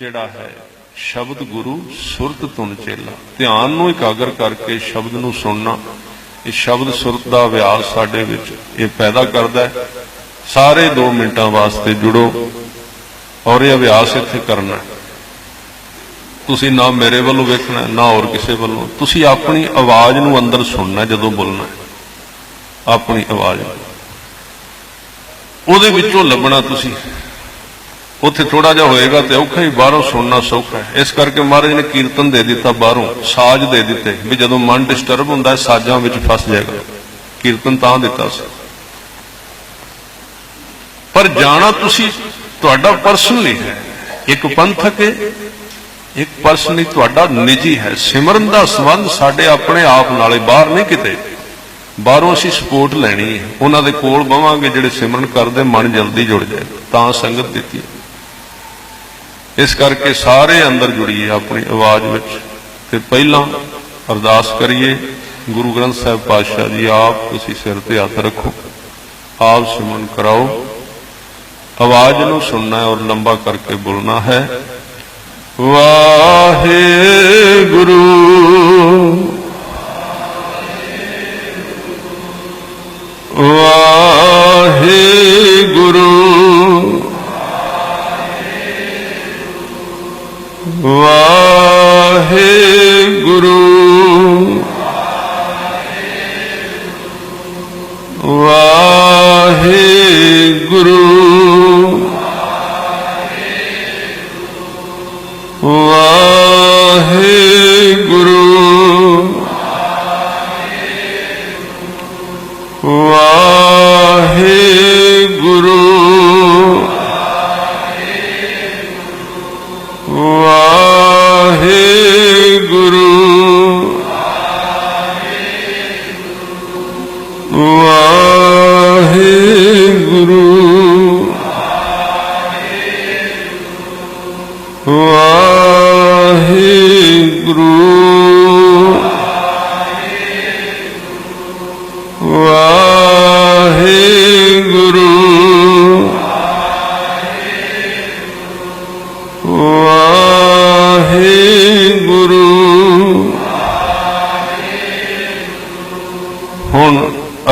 ਜਿਹੜਾ ਹੈ? ਸ਼ਬਦ ਗੁਰੂ, ਸੁਰਤ ਤੁਨ ਚੇਲਾ। ਧਿਆਨ ਨੂੰ ਇਕਾਗਰ ਕਰਕੇ ਸ਼ਬਦ ਨੂੰ ਸੁਣਨਾ, ਇਹ ਸ਼ਬਦ ਸੁਰਤ ਦਾ ਅਭਿਆਸ ਸਾਡੇ ਵਿੱਚ ਇਹ ਪੈਦਾ ਕਰਦਾ ਹੈ। ਸਾਰੇ 2 ਮਿੰਟਾਂ ਵਾਸਤੇ ਜੁੜੋ ਔਰ ਇਹ ਅਭਿਆਸ ਇੱਥੇ ਕਰਨਾ ਤੁਸੀਂ ਨਾ ਮੇਰੇ ਵੱਲੋਂ ਵੇਖਣਾ ਨਾ ਹੋਰ ਕਿਸੇ ਵੱਲੋਂ। ਤੁਸੀਂ ਆਪਣੀ ਆਵਾਜ਼ ਨੂੰ ਅੰਦਰ ਸੁਣਨਾ ਜਦੋਂ ਬੋਲਣਾ ਆਪਣੀ ਆਵਾਜ਼ ਨੂੰ। ਉਹਦੇ ਵਿੱਚੋਂ ਲੱਭਣਾ ਤੁਸੀਂ। ਉੱਥੇ ਥੋੜਾ ਜਿਹਾ ਹੋਏਗਾ ਤੇ ਔਖਾ ਹੀ, ਬਾਹਰੋਂ ਸੁਣਨਾ ਸੌਖਾ ਹੈ। ਇਸ ਕਰਕੇ ਮਹਾਰਾਜ ਨੇ ਕੀਰਤਨ ਦੇ ਦਿੱਤਾ ਬਾਹਰੋਂ, ਸਾਜ਼ ਦੇ ਦਿੱਤੇ ਵੀ ਜਦੋਂ ਮਨ ਡਿਸਟਰਬ ਹੁੰਦਾ ਹੈ, ਸਾਜ਼ਾਂ ਵਿੱਚ ਫਸ ਜਾਏਗਾ। ਕੀਰਤਨ ਤਾਂ ਦਿੱਤਾ ਸੀ। ਪਰ ਜਾਣਾ ਤੁਸੀਂ ਤੁਹਾਡਾ ਪਰਸਨਲੀ ਹੈ। ਇੱਕ ਪੰਥਕ ਹੈ, ਇੱਕ ਪਰਸਨਲੀ ਤੁਹਾਡਾ ਨਿੱਜੀ ਹੈ। ਸਿਮਰਨ ਦਾ ਸੰਬੰਧ ਸਾਡੇ ਆਪਣੇ ਆਪ ਨਾਲੇ, ਬਾਹਰ ਨਹੀਂ ਕਿਤੇ। ਬਾਹਰੋਂ ਅਸੀਂ ਸਪੋਰਟ ਲੈਣੀ ਹੈ। ਉਹਨਾਂ ਦੇ ਕੋਲ ਬਵਾਂਗੇ ਜਿਹੜੇ ਸਿਮਰਨ ਕਰਦੇ, ਮਨ ਜਲਦੀ ਜੁੜ ਜਾਏ। ਤਾਂ ਸੰਗਤ ਦਿੱਤੀ ਹੈ। ਇਸ ਕਰਕੇ ਸਾਰੇ ਅੰਦਰ ਜੁੜੀਏ ਆਪਣੀ ਆਵਾਜ਼ ਵਿੱਚ ਤੇ ਪਹਿਲਾਂ ਅਰਦਾਸ ਕਰੀਏ, ਗੁਰੂ ਗ੍ਰੰਥ ਸਾਹਿਬ ਪਾਤਸ਼ਾਹ ਜੀ, ਆਪ ਤੁਸੀਂ ਸਿਰ ਤੇ ਹੱਥ ਰੱਖੋ, ਆਪ ਸਿਮਰਨ ਕਰਾਓ। ਆਵਾਜ਼ ਨੂੰ ਸੁਣਨਾ ਔਰ ਲੰਬਾ ਕਰਕੇ ਬੋਲਣਾ ਹੈ। ਵਾਹਿਗੁਰੂ। ਵਾਹਿਗੁਰੂ Whoa.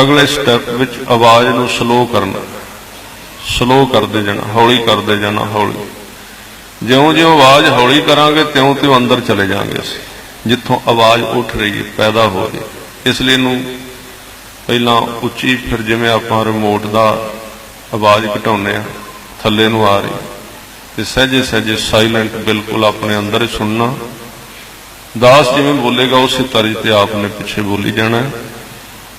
ਅਗਲੇ ਸਟੈਪ ਵਿੱਚ ਆਵਾਜ਼ ਨੂੰ ਸਲੋ ਕਰਨਾ। ਸਲੋ ਕਰਦੇ ਜਾਣਾ, ਹੌਲੀ ਕਰਦੇ ਜਾਣਾ, ਹੌਲੀ। ਜਿਉਂ-ਜਿਉਂ ਆਵਾਜ਼ ਹੌਲੀ ਕਰਾਂਗੇ, ਤਿਉਂ-ਤਿਉਂ ਅੰਦਰ ਚਲੇ ਜਾਾਂਗੇ ਅਸੀਂ। ਜਿੱਥੋਂ ਆਵਾਜ਼ ਉੱਠ ਰਹੀ ਹੈ, ਪੈਦਾ ਹੋ ਰਹੀ ਇਸ ਲਈ ਨੂੰ ਪਹਿਲਾਂ ਉੱਚੀ, ਫਿਰ ਜਿਵੇਂ ਆਪਾਂ ਰਿਮੋਟ ਦਾ ਆਵਾਜ਼ ਘਟਾਉਂਦੇ ਆ ਥੱਲੇ ਨੂੰ ਆ ਰਹੀ ਤੇ ਸਹਜੇ ਸਹਜੇ ਸਾਇਲੈਂਟ ਬਿਲਕੁਲ ਆਪਣੇ ਅੰਦਰ ਹੀ ਸੁਣਨਾ। ਦਾਸ ਜਿਵੇਂ ਬੋਲੇਗਾ, ਉਸੇ ਤਰ੍ਹਾਂ ਤੇ ਆਪ ਨੇ ਪਿੱਛੇ ਬੋਲੀ ਜਾਣਾ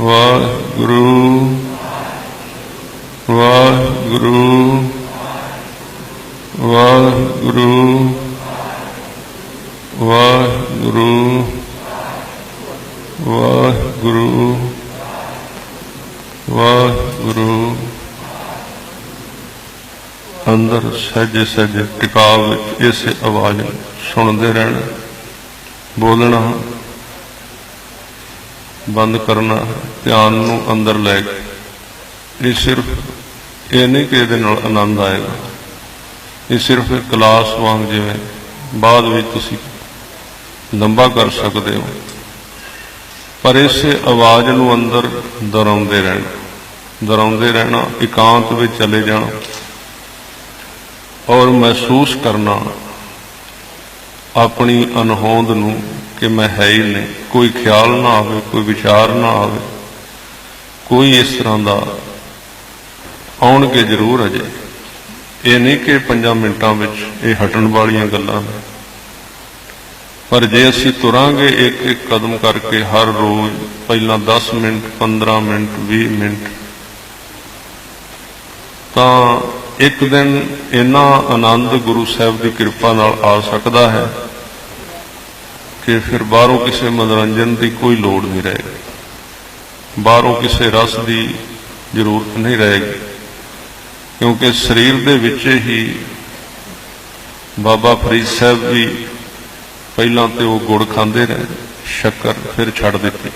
ਵਾਹਿਗੁਰੂ ਵਾਹਿਗੁਰੂ ਵਾਹਿਗੁਰੂ ਵਾਹਿਗੁਰੂ ਵਾਹਿਗੁਰੂ ਵਾਹਿਗੁਰੂ। ਅੰਦਰ ਸਹਿਜੇ ਸੱਜ ਟਿਕਾਵ ਵਿੱਚ ਇਸੇ ਆਵਾਜ਼ ਸੁਣਦੇ ਰਹਿਣਾ, ਬੋਲਣਾ ਬੰਦ ਕਰਨਾ, ਧਿਆਨ ਨੂੰ ਅੰਦਰ ਲੈ ਕੇ। ਇਹ ਸਿਰਫ, ਇਹ ਨਹੀਂ ਕਿ ਇਹਦੇ ਨਾਲ ਆਨੰਦ ਆਏਗਾ। ਇਹ ਸਿਰਫ ਇੱਕ ਕਲਾਸ ਵਾਂਗ ਜਿਵੇਂ ਬਾਅਦ ਵਿੱਚ ਤੁਸੀਂ ਲੰਬਾ ਕਰ ਸਕਦੇ ਹੋ। ਪਰ ਇਸੇ ਆਵਾਜ਼ ਨੂੰ ਅੰਦਰ ਦੁਹਰਾਉਂਦੇ ਰਹਿਣਾ ਦੁਹਰਾਉਂਦੇ ਰਹਿਣਾ, ਇਕਾਂਤ ਵਿੱਚ ਚਲੇ ਜਾਣਾ ਔਰ ਮਹਿਸੂਸ ਕਰਨਾ ਆਪਣੀ ਅਨਹੋਂਦ ਨੂੰ ਕਿ ਮੈਂ ਹੈ ਹੀ ਨਹੀਂ। ਕੋਈ ਖਿਆਲ ਨਾ ਆਵੇ, ਕੋਈ ਵਿਚਾਰ ਨਾ ਆਵੇ। ਕੋਈ ਇਸ ਤਰ੍ਹਾਂ ਦਾ ਆਉਣਗੇ ਜ਼ਰੂਰ ਅਜੇ। ਇਹ ਨਹੀਂ ਕਿ 5 ਮਿੰਟਾਂ ਵਿੱਚ ਇਹ ਹਟਣ ਵਾਲੀਆਂ ਗੱਲਾਂ ਨੇ। ਪਰ ਜੇ ਅਸੀਂ ਤੁਰਾਂਗੇ ਇੱਕ ਇੱਕ ਕਦਮ ਕਰਕੇ ਹਰ ਰੋਜ਼, ਪਹਿਲਾਂ 10 ਮਿੰਟ 15 ਮਿੰਟ 20 ਮਿੰਟ, ਤਾਂ ਇੱਕ ਦਿਨ ਇੰਨਾ ਆਨੰਦ ਗੁਰੂ ਸਾਹਿਬ ਦੀ ਕਿਰਪਾ ਨਾਲ ਆ ਸਕਦਾ ਹੈ। ਕਿ ਫਿਰ ਬਾਹਰੋਂ ਕਿਸੇ ਮਨੋਰੰਜਨ ਦੀ ਕੋਈ ਲੋੜ ਨਹੀਂ ਰਹੇਗੀ। ਬਾਹਰੋਂ ਕਿਸੇ ਰਸ ਦੀ ਜ਼ਰੂਰਤ ਨਹੀਂ ਰਹੇਗੀ। ਕਿਉਂਕਿ ਸਰੀਰ ਦੇ ਵਿੱਚ ਹੀ ਬਾਬਾ ਫਰੀਦ ਸਾਹਿਬ ਵੀ ਪਹਿਲਾਂ ਤੇ ਉਹ ਗੁੜ ਖਾਂਦੇ ਰਹੇ, ਸ਼ੱਕਰ ਫਿਰ ਛੱਡ ਦਿੱਤੀ।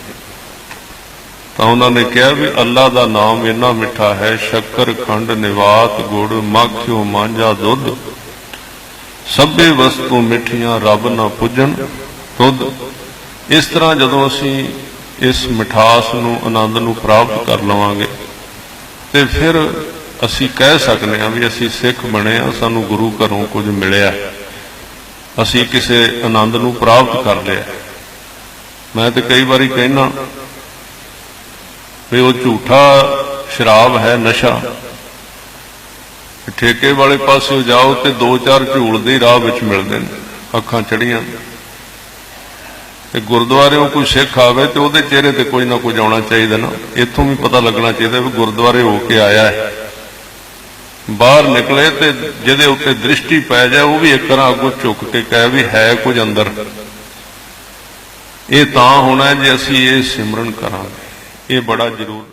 ਤਾਂ ਉਹਨਾਂ ਨੇ ਕਿਹਾ ਵੀ ਅੱਲਾ ਦਾ ਨਾਮ ਇੰਨਾ ਮਿੱਠਾ ਹੈ, ਸ਼ੱਕਰ, ਖੰਡ, ਨਿਵਾਤ, ਗੁੜ ਮਾਖਿਓ ਮਾਂਝਾ ਦੁੱਧ, ਸਭੇ ਵਸਤੂ ਮਿੱਠੀਆਂ, ਰੱਬ ਨਾ ਪੁੱਜਣ। ਦੁੱਧ ਇਸ ਤਰ੍ਹਾਂ ਜਦੋਂ ਅਸੀਂ ਇਸ ਮਿਠਾਸ ਨੂੰ, ਆਨੰਦ ਨੂੰ ਪ੍ਰਾਪਤ ਕਰ ਲਵਾਂਗੇ, ਤੇ ਫਿਰ ਅਸੀਂ ਕਹਿ ਸਕਦੇ ਹਾਂ ਵੀ ਅਸੀਂ ਸਿੱਖ ਬਣੇ ਆ ਸਾਨੂੰ ਗੁਰੂ ਘਰੋਂ ਕੁਝ ਮਿਲਿਆ। ਅਸੀਂ ਕਿਸੇ ਆਨੰਦ ਨੂੰ ਪ੍ਰਾਪਤ ਕਰ ਲਿਆ। ਮੈਂ ਤੇ ਕਈ ਵਾਰੀ ਕਹਿਣਾ ਵੀ ਉਹ ਝੂਠਾ ਸ਼ਰਾਬ ਹੈ, ਨਸ਼ਾ। ਠੇਕੇ ਵਾਲੇ ਪਾਸੇ ਜਾਓ ਤੇ ਦੋ ਚਾਰ ਝੂਲ ਦੇ ਰਾਹ ਵਿੱਚ ਮਿਲਦੇ ਨੇ, ਅੱਖਾਂ ਚੜੀਆਂ। ਤੇ ਗੁਰਦੁਆਰਿਓਂ ਕੋਈ ਸਿੱਖ ਆਵੇ ਤੇ ਉਹਦੇ ਚਿਹਰੇ ਤੇ ਕੋਈ ਨਾ ਕੁਝ ਆਉਣਾ ਚਾਹੀਦਾ ਨਾ। ਇੱਥੋਂ ਵੀ ਪਤਾ ਲੱਗਣਾ ਚਾਹੀਦਾ ਵੀ ਗੁਰਦੁਆਰੇ ਹੋ ਕੇ ਆਇਆ ਹੈ। ਬਾਹਰ ਨਿਕਲੇ ਤੇ ਜਿਹਦੇ ਉੱਤੇ ਦ੍ਰਿਸ਼ਟੀ ਪੈ ਜਾਏ, ਉਹ ਵੀ ਇੱਕ ਤਰ੍ਹਾਂ ਅੱਗੋਂ ਝੁੱਕ ਕੇ ਕਹੇ ਵੀ ਹੈ ਕੁਝ ਅੰਦਰ। ਇਹ ਤਾਂ ਹੋਣਾ ਜੇ ਅਸੀਂ ਇਹ ਸਿਮਰਨ ਕਰਾਂਗੇ। ਇਹ ਬੜਾ ਜ਼ਰੂਰ